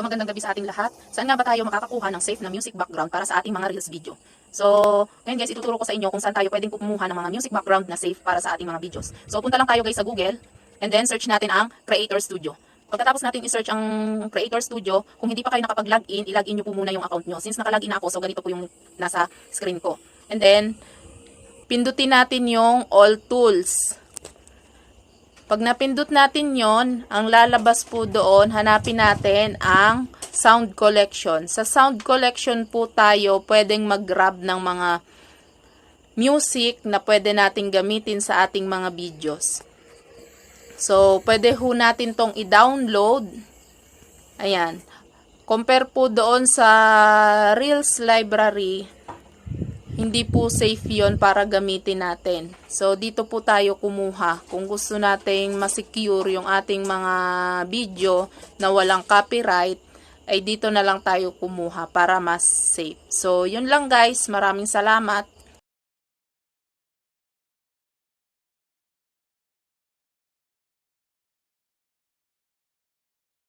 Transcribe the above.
So magandang gabi sa ating lahat. Saan nga ba tayo makakakuha ng safe na music background para sa ating mga Reels video? So, ngayon guys, ituturo ko sa inyo kung saan tayo pwedeng kumuha ng mga music background na safe para sa ating mga videos. So, punta lang tayo guys sa Google and then search natin ang Creator Studio. Pagkatapos natin i-search ang Creator Studio, kung hindi pa kayo nakapag-login, i-login nyo po muna yung account nyo. Since naka-login na ako, so ganito po yung nasa screen ko. And then, pindutin natin yung All Tools. Pag napindot natin yon, ang lalabas po doon, hanapin natin ang sound collection. Sa sound collection po tayo pwedeng mag-grab ng mga music na pwede nating gamitin sa ating mga videos. So, pwede ho natin tong i-download. Ayan. Compare po doon sa Reels Library, hindi po safe yon para gamitin natin. So, dito po tayo kumuha. Kung gusto nating masecure yung ating mga video na walang copyright, ay dito na lang tayo kumuha para mas safe. So, yun lang guys. Maraming salamat.